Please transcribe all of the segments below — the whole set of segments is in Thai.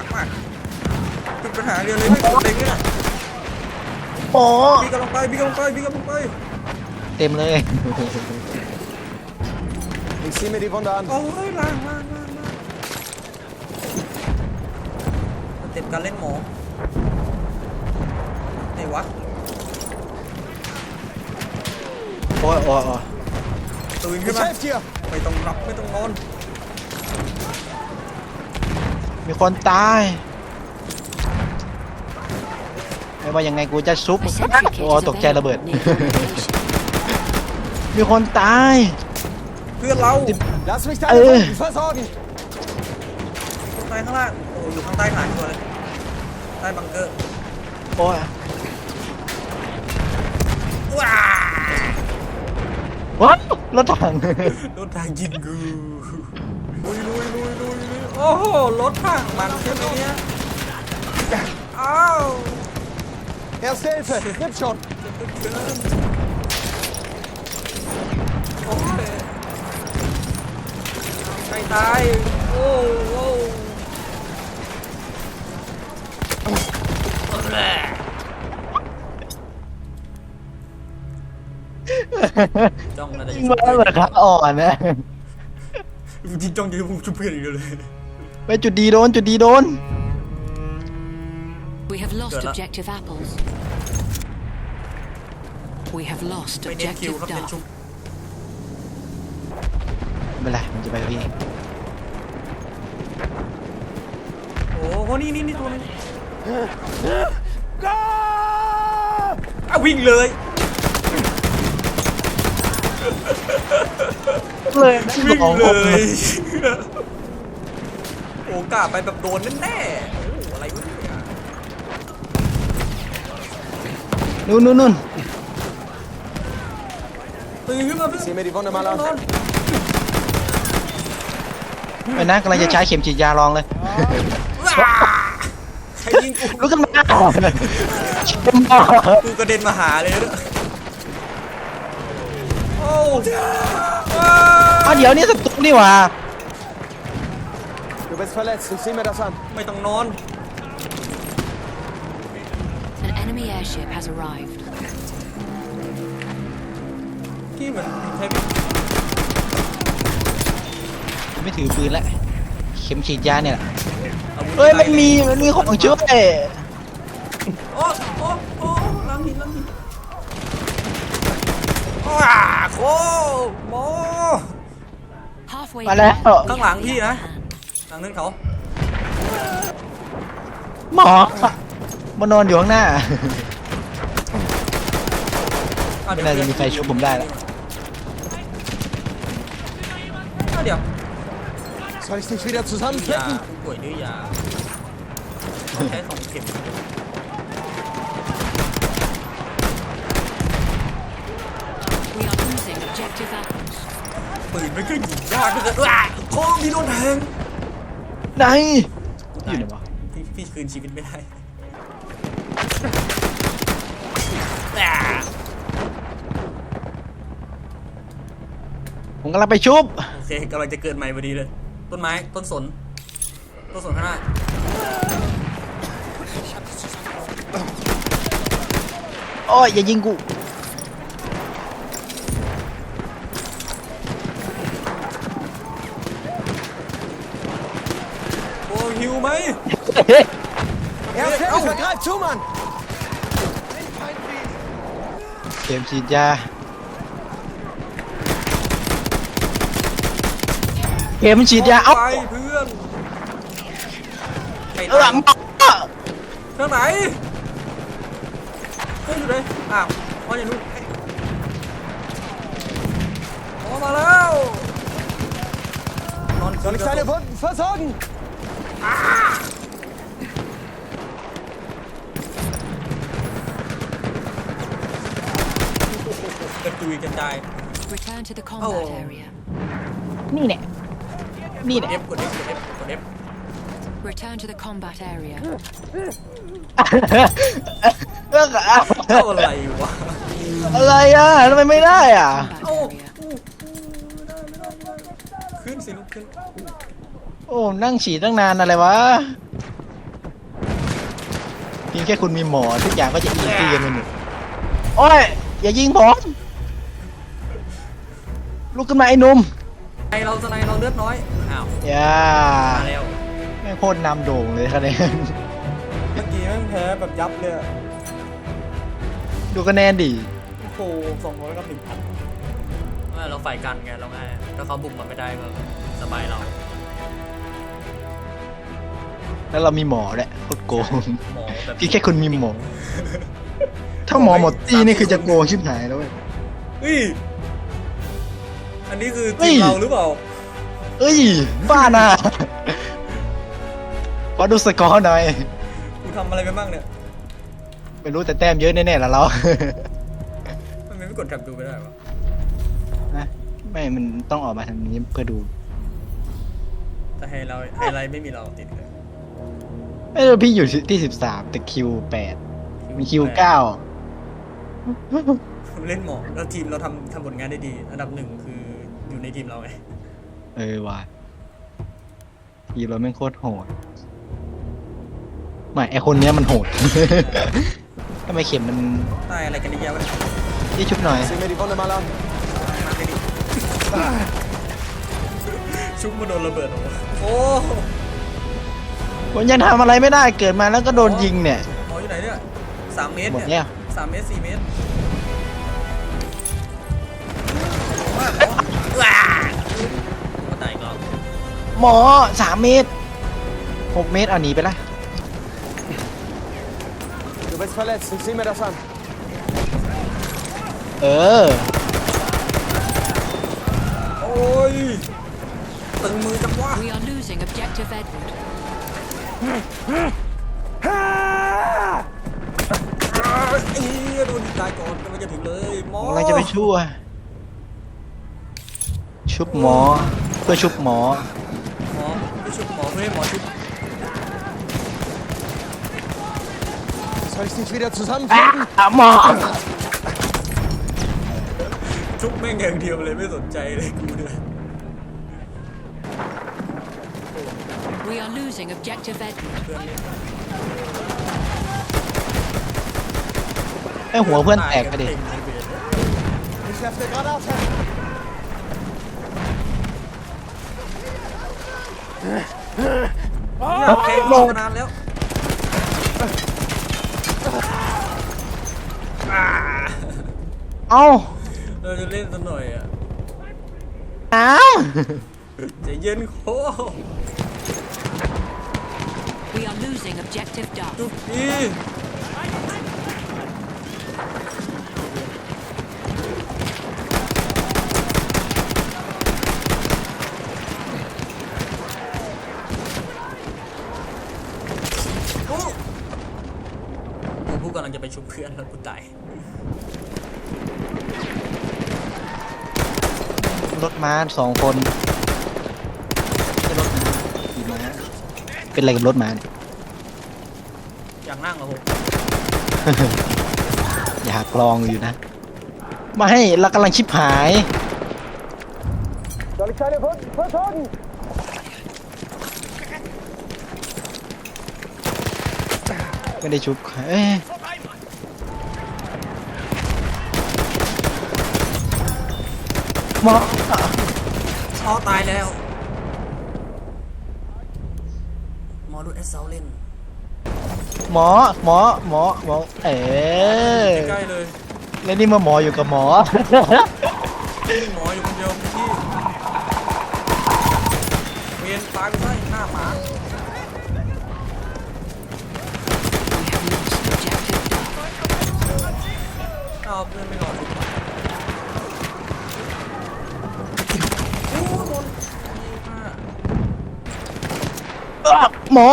ากมากเป็นปัญหาเดียวเลยไม่กดเล็งเนี่ยโอ้พี่กำลังไปพี่กำลังไปพี่กำลังไปเต็มเลย Ich zieh mir die Wunde an. โอ้ยล่างล่างล่างล่างสเต็ปการเล่นหมอไหนวะ โอ้ยโอ้ยโอ้ยตื่นขึ้น Ich มา helf dir. ไม่ต้องรับไม่ต้องนอน มีคนตาย ไม่ว่ายังไงกูจะซุป A sentry kit โอ้ is ตกใจระเบิด available near your location. มีคนตาย เพื่อนเรา Lass mich Äh. deine Wunden versorgen. คนตายข้างล่างโอ้อยู่ข้างใต้ฐานตัวเลยใต้บังเกอร์โอ้ยว้าว้าวรถถังรถทางยิงกูลุยลุยลุยลุยลุย โอ้โหรถถังมันใช่ไหมเนี่ยอ้าว Erste Hilfe. Gib schon. โอเคใครตายโอ้โหจ้องน่าจะยิงมาเหมือนขาอ่อนนะ จริงจ้องจะพุ่งชุบเพื่อนอีกเลย ไปจุดดีโดนจุดดีโดน We have lost Good luck. objective apples. We have lost ไม่เน้นคิว objective ครับเน้น Duff. ชุบไม่เป็นไรมันจะไปกับพี่โอ้โหนี่นี่นี่ตัวนึงอะวิ่งเลยเลยวิ่งเลย โอ้กล้าไปแบบโดนแน่ๆโอ้อะไรวะเนี่ยนู่นนู่นนู่นตื่นขึ้นมาเพื่อน Zieh mir die Wunde mal นอ an. นไปนะกำลังจะใช้เข็มฉีดยาลองเลยว้าใครยิงกูลุกขึ้นมาเข็มมากูกระเด็นมาหาเลยเนี่ยโอ้ว้าอ้าวเดี๋ยวนี่สตุกนี่หว่า Du bist verletzt. Ich zieh mir das an. ไม่ต้องนอน An enemy airship has arrived. กี้เหมือนใช้ไม่ถือปืนแล้วเข็มฉีดยาเนี่ยแหละอาวุธเฮ้ย มันมี มันมีของช่วยโอ้โอ้โอ้ลังหินลังหินว้าโคโม Halfway มาแล้ว there, we ข้างหลัง have the พี่ upper นะ hand. ทางนั้นเขาหมอมานอนอยู่ข้างหน้าอะเดี๋ยวน่าจะมีใครช่วยผมได้ละอะเดี๋ยว Soll ich dich wieder ยา zusammenflicken? ผู้ป่วยด้วยยาต้องใช้สองเข็ม We are losing objective apples. ปืนไม่ก็ยิงยากเหลยว้าโคมีโดนแทง ไหนอยู่ไหนวะพี่พี่คืนชีวิตไม่ได้อ่าผมกำลังไปชุบ โอเคกำลังจะเกิดใหม่พอดีเลย ต้นไม้ ต้นสน ต้นสนข้างหน้าโอ้ยอย่ายิงกู โอ้ หิวไหม Erste Au. Hilfe. Greif zu, Mann. เข็มฉีดยา เข็มฉีดยา เอ้าไปเพื่อนใครเออตามหมอเครื่องไหนเครื่องอยู่ไหนอ้าวมาอย่างนู้นโอ้มาแล้วนอน Soll ich deine Wunden versorgen? กระจุยกระจาย Return to the combat Oh. area. นี่เนี่ยนี่กดเนี่ย F กด F กด F กด F Return to the combat area. เรื่องอะเอาอะไรวะอะไรอะทำไมไม่ได้อะ Combat Oh. area. ขึ้นสิลุกขึ้น โอ้ นั่งฉีดตั้งนานอะไรวะเพียงแค่คุณมีหมอทุกอย่างก็จะอีซีกันไปหมดโอ้ย อย่ายิงผมลุกขึ้นมาไอ้หนุ่มไอเราสไนเราเลือดน้อย อ้าว อย่ามาแล้ว แม่งโคตรนำโด่งเลยคะแนนเมื่อกี้แม่งแพ้แบบยับเลยอะดูคะแนนดิโอ้โหสองร้อยกับหนึ่งพันเราฝ่ายกันไงเราง่ายถ้าเขาบุกมาไม่ได้ก็สบายเรา แล้วเรามีหมอด้วยโคตรโกงหมอแบบเพียงแค่คุณมีหมอ ถ้าหมอหมดตีนี่คือจะโกงชิบหายแล้วเว้ย เฮ้ย อันนี้คือเฮ้ทีย มเราหรือเปล่า เอ้ย บ้าน่ะขอดูสกอร์หน่อย กูทำอะไรไปบ้างเนี่ยไม่รู้แต่แต้มเยอะแน่ๆละเรามันไม่กดแท็บดูไปได้ปะนะไม่มันต้องออกมาทางนี้เพื่อดู แต่ไฮไลท์ไฮไลท์ไม่มีเราติดเลย เอ้ยพี่อยู่ที่สิบสามแต่คิวแปดมีคิวเก้าเล่นหมอแล้วทีมเราทำทำผลงานได้ดี อันดับหนึ่งคืออยู่ในทีมเราไงเออว่ะทีมเราแม่งโคตรโหดไม่ไอคนเนี้ยมันโหดทำไมเข็มมันตายอะไรกันเนี่ยะวะที่ชุบหน่อย Sieh mir die Wunde mal an. มาเลยดิชุบมาโดนระเบิดเหรอวะโอ้ ผมยังทำอะไรไม่ได้เกิดมาแล้วก็โดนยิงเนี่ย หมออยู่ไหนเนี่ยสามเมตรหมดเนี่เนี่ยย สามเมตรสี่เมตรมากว้าก็ตายอีกรอบหมอสามเมตรหกเมตรเอาหนีไปละ Du bist verletzt. Ich sieh mir das an. เออ โอ้ยตึงมือจังวะ We are losing objective Edward. อ้าวเอ้ยโดนยิงตายก่อนกำลังจะถึงเลยหมอ เราจะไปช่วย ชุบหมอ เพื่อชุบหมอ หมอไปชุบหมอเพื่ให้หมอชุบ Soll ich dich wieder zusammenfügen? หมอ ชุบแม่งอย่างเดียวเลยไม่สนใจเลยกูเนี่ย We are losing objective Edward. เพื่อนเล่นไอหัวเพื่อนแตกไปดิ Ich werfe eine Granate. โอเคลงมานานแล้วอ่าเอ้าเราจะเล่นสักหน่อยอะ อ้าว ใจเย็นโค We are losing objective Duff. จุกดีโอ้กูพูดกำลังจะไปชุบเพื่อนแล้วกูตายรถม้าสองคนไม่รถม้าขี่ม้าเป็นอะไรกับรถม้าเนี่ย อยากนั่งเหรอผมอยากลองอยู่นะไม่เรากำลังชิบหาย Soll ich deine Wunden versorgen? ไม่ได้ชุบเอ้ยหมออ๋อตายแล้วหมอดูเอสเซาเล่น หมอหมอหมอหมอเอ๋ใกล้ๆเลยแล้วนี่มาหมออยู่กับหมอมีหมออยู่คนเดียวที่เวียนตายไปซะหน้าหมา We have lost objective Duff. เอาเพื่อนไม่รอชุบโอ้โดนยิงอะหมอ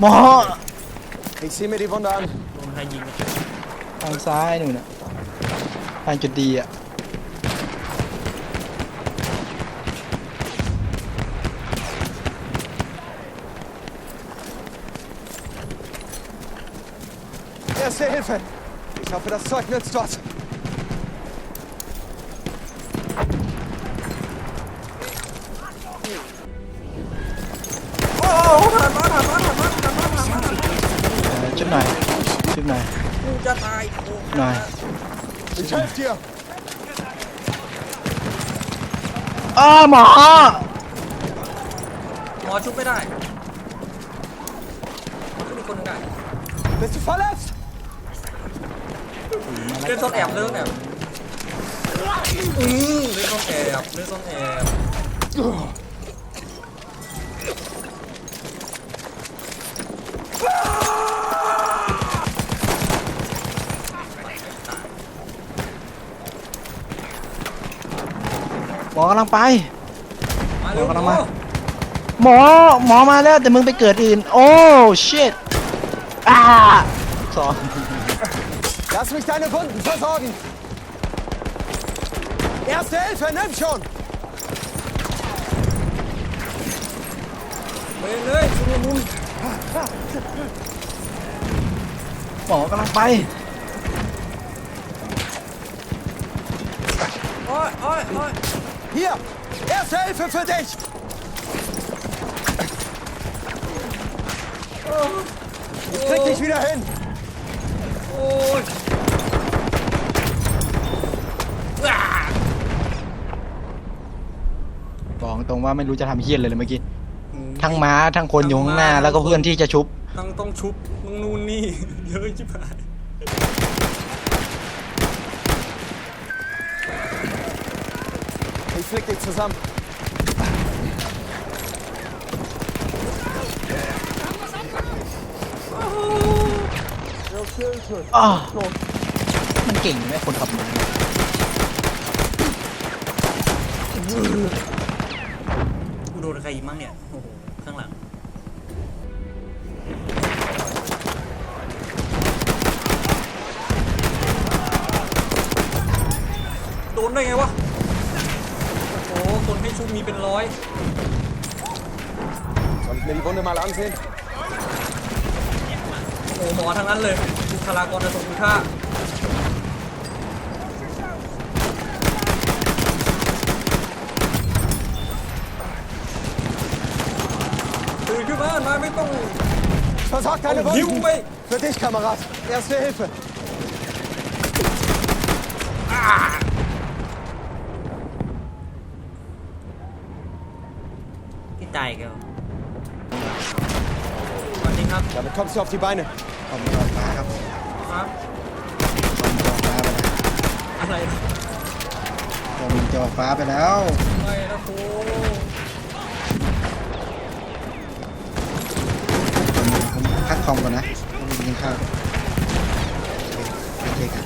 หมอ Ich sieh mir die Wunde an. โดนใครยิงอะทางซ้ายนู่นน่ะทางจุดดีอะ Erste Hilfe. Ich hoffe, das Zeug nützt was. จะตายโอ้หน่อย Ich helfe dir. อ้อหมอหมอชุบไม่ได้ชุบมีคนหนึงได้ Bist du verletzt? เล่นซ่อนแอบเล่นซ่อนแอบอืมเล่นซ่อนแอบเล่นซ่อนแอบ หมอกำลังไป มาเร็วเอากำลังหมมาอหมอหมอมาแล้วแต่มึงไปเกิดอื่น โอ้ shit อ่าสอง Lass mich deine Wunden versorgen. Erste Hilfe, nimm schon. ไปเลยชุบมุนหมอกำลังไป โอ้ยโอ้ยโอ้ย Hier, erste Hilfe für dich. Ich krieg dich wieder hin. โอ้ยอ่าบอกตรงว่าไม่รู้จะทำเฮี้ยอะไรเลยเมื่อกี้ทั้งม้าทั้งคนอยู่ข้างหน้า แล้วก็เพื่อนที่จะชุบ ทั้งต้องชุบมึงนู่นนี่ เยอะชิบหาย Ich flick dich zusammen. อ้าวมันเก่งไหมคนขับม้ากูโดนใครอีกมั้งเนี่ย โอ้โห ข้างหลัง โดนได้ไงวะโอ้โห คนให้ชุบมีเป็นร้อย Soll ich mir die Wunde mal ansehen? โอ้โหหมอทั้งนั้นเลยบุคลากรทางคุณค่าตื่นขึ้นมามาไม่ต้อง Versorg deine Oh, Junge. Wunden. Für dich, Kamerad. Erste Hilfe. พี่ตายอีกันสวัสดีครับ Damit kommst du auf die Beine. ขอบคุณครับม้าครับครับขอบคุณจอฟ้าไปแล้วอะไรขอบคุณจอฟ้าไปแล้วไม่นะครูผมพักคอมก่อนนะต้องไปกินข้าวโอเคครับ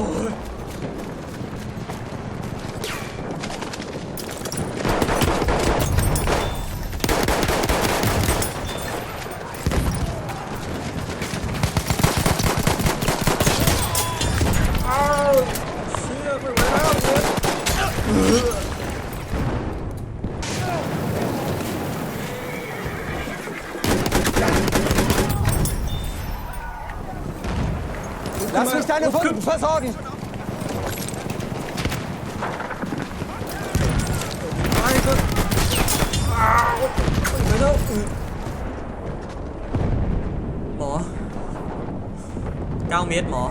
โ Lass mich deine Wunden versorgen. ไปก็อ้าวไม่ไหวแล้วอือหมอเก้าเมตรหมอ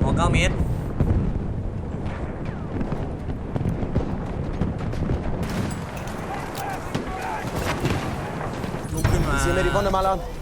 หมอเก้าเมตร ลุกขึ้นมา Sieh mir die Wunde mal an.